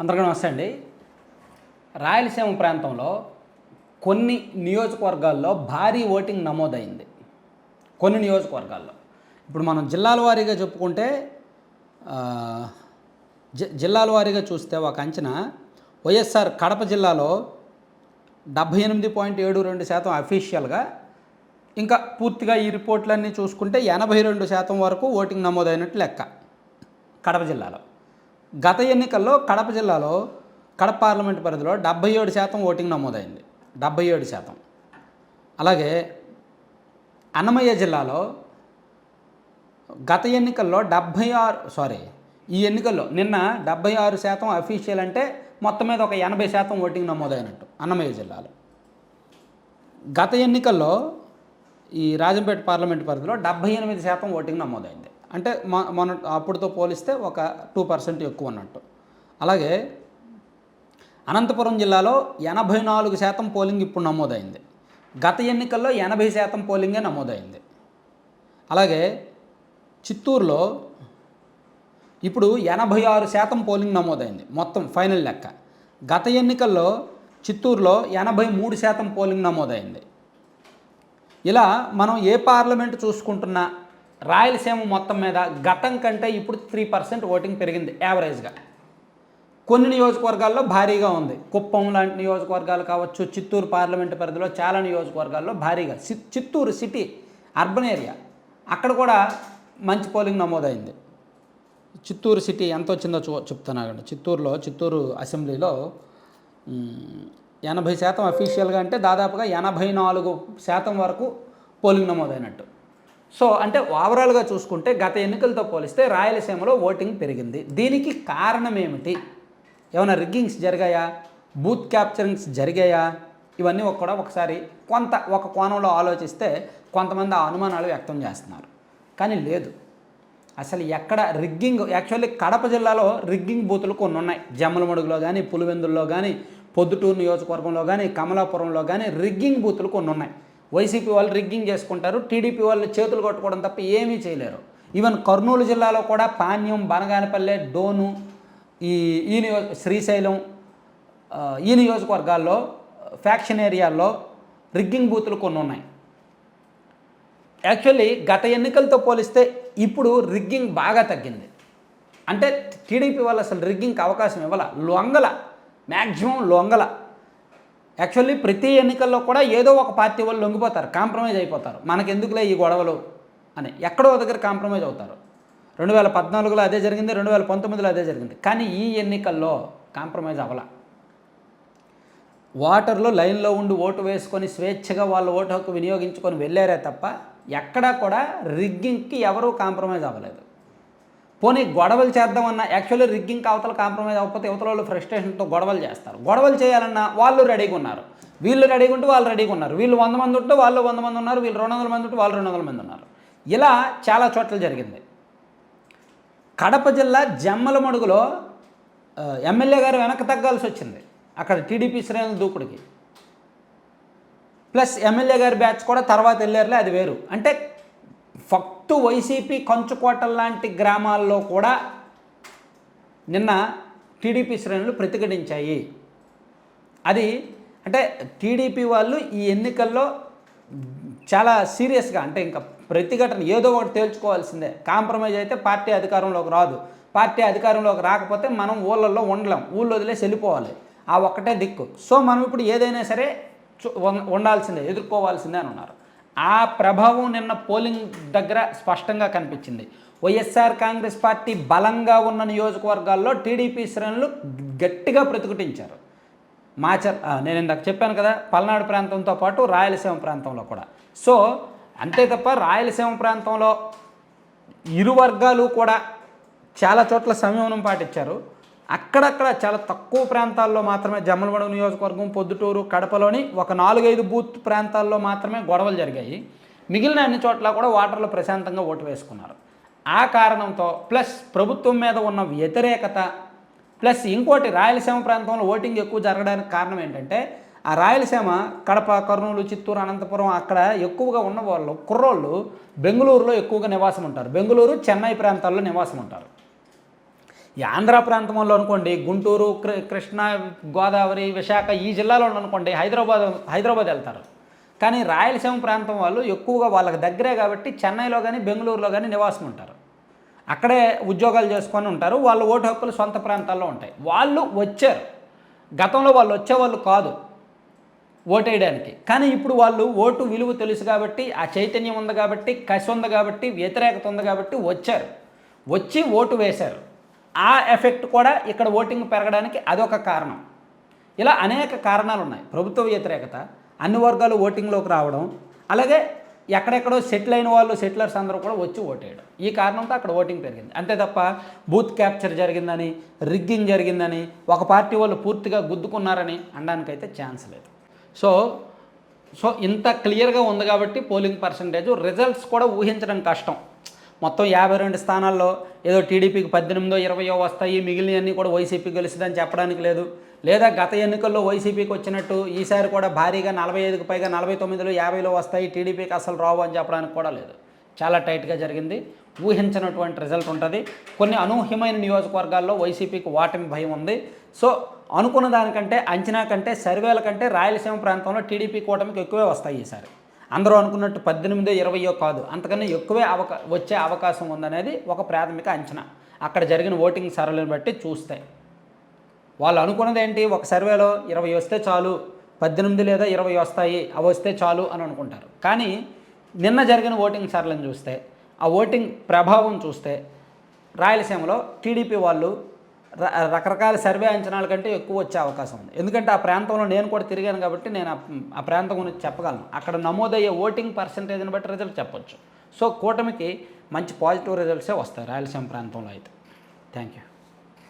అందరికీ నమస్తే అండి. రాయలసీమ ప్రాంతంలో కొన్ని నియోజకవర్గాల్లో భారీ ఓటింగ్ నమోదైంది. కొన్ని నియోజకవర్గాల్లో. ఇప్పుడు మనం జిల్లాల వారీగా చెప్పుకుంటే జి- జిల్లాల వారీగా చూస్తే ఒక అంచనా వైఎస్ఆర్ కడప జిల్లాలో డెబ్భై ఎనిమిది పాయింట్ ఏడు రెండు శాతం అఫీషియల్గా ఇంకా పూర్తిగా ఈ రిపోర్ట్లన్నీ చూసుకుంటే ఎనభై రెండు శాతం వరకు ఓటింగ్ నమోదైనట్టు లెక్క కడప జిల్లాలో. గత ఎన్నికల్లో కడప జిల్లాలో కడప పార్లమెంట్ పరిధిలో డెబ్బై ఏడు శాతం ఓటింగ్ నమోదైంది. డెబ్బై ఏడు శాతం. అలాగే అన్నమయ్య జిల్లాలో గత ఎన్నికల్లో డెబ్భై ఆరు సారీ ఈ ఎన్నికల్లో నిన్న డెబ్బై ఆరు శాతం అఫీషియల్ అంటే మొత్తం మీద ఒక ఎనభై శాతం ఓటింగ్ నమోదైనట్టు అన్నమయ్య జిల్లాలో. గత ఎన్నికల్లో ఈ రాజంపేట పార్లమెంట్ పరిధిలో డెబ్బై ఎనిమిది శాతం ఓటింగ్ నమోదైంది. అంటే మన మొన్న అప్పుడుతో పోలిస్తే ఒక టూ పర్సెంట్ ఎక్కువ అన్నట్టు. అలాగే అనంతపురం జిల్లాలో ఎనభై నాలుగు శాతం పోలింగ్ ఇప్పుడు నమోదైంది. గత ఎన్నికల్లో ఎనభై శాతం పోలింగే నమోదైంది. అలాగే చిత్తూరులో ఇప్పుడు ఎనభై ఆరు శాతం పోలింగ్ నమోదైంది. మొత్తం ఫైనల్ లెక్క. గత ఎన్నికల్లో చిత్తూరులో ఎనభై మూడు శాతం పోలింగ్ నమోదైంది. ఇలా మనం ఏ పార్లమెంట్ చూసుకుంటున్నా రాయలసీమ మొత్తం మీద గతం కంటే ఇప్పుడు త్రీ పర్సెంట్ ఓటింగ్ పెరిగింది యావరేజ్గా కొన్ని నియోజకవర్గాల్లో భారీగా ఉంది. కుప్పం లాంటి నియోజకవర్గాలు కావచ్చు చిత్తూరు పార్లమెంటు పరిధిలో చాలా నియోజకవర్గాల్లో భారీగా. చిత్తూరు సిటీ అర్బన్ ఏరియా అక్కడ కూడా మంచి పోలింగ్ నమోదైంది. చిత్తూరు సిటీ ఎంత వచ్చిందో చూ చెప్తున్నాను చిత్తూరులో చిత్తూరు అసెంబ్లీలో ఎనభై శాతం అఫీషియల్గా అంటే దాదాపుగా ఎనభై నాలుగు శాతం వరకు పోలింగ్ నమోదైనట్టు. సో అంటే ఓవరాల్గా చూసుకుంటే గత ఎన్నికలతో పోలిస్తే రాయలసీమలో ఓటింగ్ పెరిగింది. దీనికి కారణం ఏమిటి? ఏమైనా రిగ్గింగ్స్ జరిగాయా? బూత్ క్యాప్చరింగ్స్ జరిగాయా? ఇవన్నీ ఒక- కూడా ఒకసారి కొంత ఒక కోణంలో ఆలోచిస్తే కొంతమంది ఆ అనుమానాలు వ్యక్తం చేస్తున్నారు. కానీ లేదు. అసలు ఎక్కడ రిగ్గింగ్ యాక్చువల్లీ కడప జిల్లాలో రిగ్గింగ్ బూతులు కొన్ని ఉన్నాయి. జమ్మలమడుగులో కానీ పులివెందుల్లో కానీ పొద్దుటూరు నియోజకవర్గంలో కానీ కమలాపురంలో కానీ రిగ్గింగ్ బూతులు కొన్ని ఉన్నాయి. వైసీపీ వాళ్ళు రిగ్గింగ్ చేసుకుంటారు టీడీపీ వాళ్ళు చేతులు కొట్టుకోవడం తప్ప ఏమీ చేయలేరు. ఈవెన్ కర్నూలు జిల్లాలో కూడా పాణ్యం బనగానపల్లె డోను ఈ ఈ నియో శ్రీశైలం ఈ నియోజకవర్గాల్లో ఫ్యాక్షన్ ఏరియాల్లో రిగ్గింగ్ బూతులు కొన్ని ఉన్నాయి. యాక్చువల్లీ గత ఎన్నికలతో పోలిస్తే ఇప్పుడు రిగ్గింగ్ బాగా తగ్గింది. అంటే టీడీపీ వాళ్ళు అసలు రిగ్గింగ్కి అవకాశం ఇవ్వాల లొంగల మ్యాక్సిమం లొంగల. యాక్చువల్లీ ప్రతి ఎన్నికల్లో కూడా ఏదో ఒక పార్టీ వాళ్ళు లొంగిపోతారు కాంప్రమైజ్ అయిపోతారు. మనకెందుకులే ఈ గొడవలు అని ఎక్కడో దగ్గర కాంప్రమైజ్ అవుతారు. రెండు వేల పద్నాలుగులో అదే జరిగింది రెండు వేల పంతొమ్మిదిలో అదే జరిగింది. కానీ ఈ ఎన్నికల్లో కాంప్రమైజ్ అవ్వాల. ఓటర్లు లైన్లో ఉండి ఓటు వేసుకొని స్వేచ్ఛగా వాళ్ళ ఓటు హక్కు వినియోగించుకొని వెళ్ళారే తప్ప ఎక్కడా కూడా రిగ్గింగ్కి ఎవరూ కాంప్రమైజ్ అవ్వలేదు. పోనీ గొడవలు చేద్దామన్నా యాక్చువల్లీ రిగ్గింగ్ అవతల కాంప్రమైజ్ అవ్వకపోతే ఇవతల వాళ్ళు ఫ్రస్ట్రేషన్తో గొడవలు చేస్తారు. గొడవలు చేయాలన్నా వాళ్ళు రెడీగా ఉన్నారు. వీళ్ళు రెడీగా ఉంటే వాళ్ళు రెడీగా ఉన్నారు. వీళ్ళు వంద మంది ఉంటే వాళ్ళు వంద మంది ఉన్నారు. వీళ్ళు రెండు వందల మంది ఉంటే వాళ్ళు రెండు వందల మంది ఉన్నారు. ఇలా చాలా చోట్ల జరిగింది. కడప జిల్లా జమ్మలమడుగులో ఎమ్మెల్యే గారు వెనక్కి తగ్గాల్సి వచ్చింది. అక్కడ టీడీపీ శ్రేణుల దూకుడికి. ప్లస్ ఎమ్మెల్యే గారి బ్యాచ్ కూడా తర్వాత వెళ్ళారులే అది వేరు. అంటే ఫక్తు వైసీపీ కంచుకోటల లాంటి గ్రామాల్లో కూడా నిన్న టీడీపీ శ్రేణులు ప్రతిఘటించాయి. అది అంటే టీడీపీ వాళ్ళు ఈ ఎన్నికల్లో చాలా సీరియస్గా అంటే ఇంకా ప్రతిఘటన ఏదో ఒకటి తేల్చుకోవాల్సిందే. కాంప్రమైజ్ అయితే పార్టీ అధికారంలోకి రాదు. పార్టీ అధికారంలోకి రాకపోతే మనం ఊళ్ళల్లో ఉండలేం. ఊళ్ళో వదిలేసి వెళ్ళిపోవాలి. ఆ ఒక్కటే దిక్కు. సో మనం ఇప్పుడు ఏదైనా సరే ఉండాల్సిందే ఎదుర్కోవాల్సిందే అని ఉన్నారు. ఆ ప్రభావం నిన్న పోలింగ్ దగ్గర స్పష్టంగా కనిపించింది. వైఎస్ఆర్ కాంగ్రెస్ పార్టీ బలంగా ఉన్న నియోజకవర్గాల్లో టీడీపీ శ్రేణులు గట్టిగా ప్రతిఘటించారు. మాచర్ నేను ఇందాక చెప్పాను కదా పల్నాడు ప్రాంతంతో పాటు రాయలసీమ ప్రాంతంలో కూడా. సో అంతే తప్ప రాయలసీమ ప్రాంతంలో ఇరు వర్గాలు కూడా చాలా చోట్ల సంయమనం పాటించారు. అక్కడక్కడ చాలా తక్కువ ప్రాంతాల్లో మాత్రమే జమ్మలమడుగు నియోజకవర్గం పొద్దుటూరు కడపలోని ఒక నాలుగైదు బూత్ ప్రాంతాల్లో మాత్రమే గొడవలు జరిగాయి. మిగిలిన అన్ని చోట్ల కూడా ఓటర్లు ప్రశాంతంగా ఓటు వేసుకున్నారు. ఆ కారణంతో ప్లస్ ప్రభుత్వం మీద ఉన్న వ్యతిరేకత ప్లస్ ఇంకోటి రాయలసీమ ప్రాంతంలో ఓటింగ్ ఎక్కువ జరగడానికి కారణం ఏంటంటే ఆ రాయలసీమ కడప కర్నూలు చిత్తూరు అనంతపురం అక్కడ ఎక్కువగా ఉన్న వాళ్ళు కుర్రోళ్ళు బెంగళూరులో ఎక్కువగా నివాసం ఉంటారు. బెంగళూరు చెన్నై ప్రాంతాల్లో నివాసం ఉంటారు. ఈ ఆంధ్ర ప్రాంతంలో అనుకోండి గుంటూరు కృ- కృష్ణా గోదావరి విశాఖ ఈ జిల్లాలో అనుకోండి హైదరాబాద్ హైదరాబాద్ వెళ్తారు. కానీ రాయలసీమ ప్రాంతం వాళ్ళు ఎక్కువగా వాళ్ళకి దగ్గరే కాబట్టి చెన్నైలో కానీ బెంగళూరులో కానీ నివాసం ఉంటారు. అక్కడే ఉద్యోగాలు చేసుకొని ఉంటారు. వాళ్ళ ఓటు హక్కులు సొంత ప్రాంతాల్లో ఉంటాయి. వాళ్ళు వచ్చారు. గతంలో వాళ్ళు వచ్చేవాళ్ళు కాదు ఓటేయడానికి. కానీ ఇప్పుడు వాళ్ళు ఓటు విలువ తెలుసు కాబట్టి ఆ చైతన్యం ఉంది కాబట్టి కసి ఉంది కాబట్టి వ్యతిరేకత ఉంది కాబట్టి వచ్చారు. వచ్చి ఓటు వేశారు. ఆ ఎఫెక్ట్ కూడా ఇక్కడ ఓటింగ్ పెరగడానికి అదొక కారణం. ఇలా అనేక కారణాలు ఉన్నాయి. ప్రభుత్వ వ్యతిరేకత అన్ని వర్గాలు ఓటింగ్లోకి రావడం అలాగే ఎక్కడెక్కడో సెటిల్ అయిన వాళ్ళు సెటిలర్స్ అందరూ కూడా వచ్చి ఓటేయడం. ఈ కారణంతో అక్కడ ఓటింగ్ పెరిగింది. అంతే తప్ప బూత్ క్యాప్చర్ జరిగిందని రిగ్గింగ్ జరిగిందని ఒక పార్టీ వాళ్ళు పూర్తిగా గుద్దుకున్నారని అనడానికైతే ఛాన్స్ లేదు. సో సో ఇంత క్లియర్గా ఉంది కాబట్టి పోలింగ్ పర్సంటేజ్ రిజల్ట్స్ కూడా ఊహించడం కష్టం. మొత్తం యాభై రెండు స్థానాల్లో ఏదో టీడీపీకి పద్దెనిమిదో ఇరవయో వస్తాయి మిగిలినవన్నీ కూడా వైసీపీ గెలుస్తుందని చెప్పడానికి లేదు. లేదా గత ఎన్నికల్లో వైసీపీకి వచ్చినట్టు ఈసారి కూడా భారీగా నలభై ఐదుకు పైగా నలభై తొమ్మిదిలో యాభైలో వస్తాయి టీడీపీకి అసలు రావు అని చెప్పడానికి కూడా లేదు. చాలా టైట్గా జరిగింది. ఊహించినటువంటి రిజల్ట్ ఉంటుంది. కొన్ని అనూహ్యమైన నియోజకవర్గాల్లో వైసీపీకి ఓటమి భయం ఉంది. సో అనుకున్న దానికంటే అంచనా కంటే సర్వేల కంటే రాయలసీమ ప్రాంతంలో టీడీపీ కూటమికి ఎక్కువే వస్తాయి ఈసారి. అందరూ అనుకున్నట్టు పద్దెనిమిదో ఇరవయో కాదు. అంతకన్నా ఎక్కువే అవకా వచ్చే అవకాశం ఉందనేది ఒక ప్రాథమిక అంచనా. అక్కడ జరిగిన ఓటింగ్ సర్వేలను బట్టి చూస్తే. వాళ్ళు అనుకున్నది ఏంటి ఒక సర్వేలో ఇరవై వస్తే చాలు పద్దెనిమిది లేదా ఇరవై వస్తాయి అవి వస్తే చాలు అని అనుకుంటారు. కానీ నిన్న జరిగిన ఓటింగ్ సరళిని చూస్తే ఆ ఓటింగ్ ప్రభావం చూస్తే రాయలసీమలో టీడీపీ వాళ్ళు రకరకాల సర్వే అంచనాల కంటే ఎక్కువ వచ్చే అవకాశం ఉంది. ఎందుకంటే ఆ ప్రాంతంలో నేను కూడా తిరిగాను కాబట్టి నేను ఆ- ప్రాంతం గురించి చెప్పగలను. అక్కడ నమోదయ్యే ఓటింగ్ పర్సంటేజ్ని బట్టి రిజల్ట్ చెప్పొచ్చు. సో కూటమికి మంచి పాజిటివ్ రిజల్ట్సే వస్తాయి రాయలసీమ ప్రాంతంలో అయితే. Thank you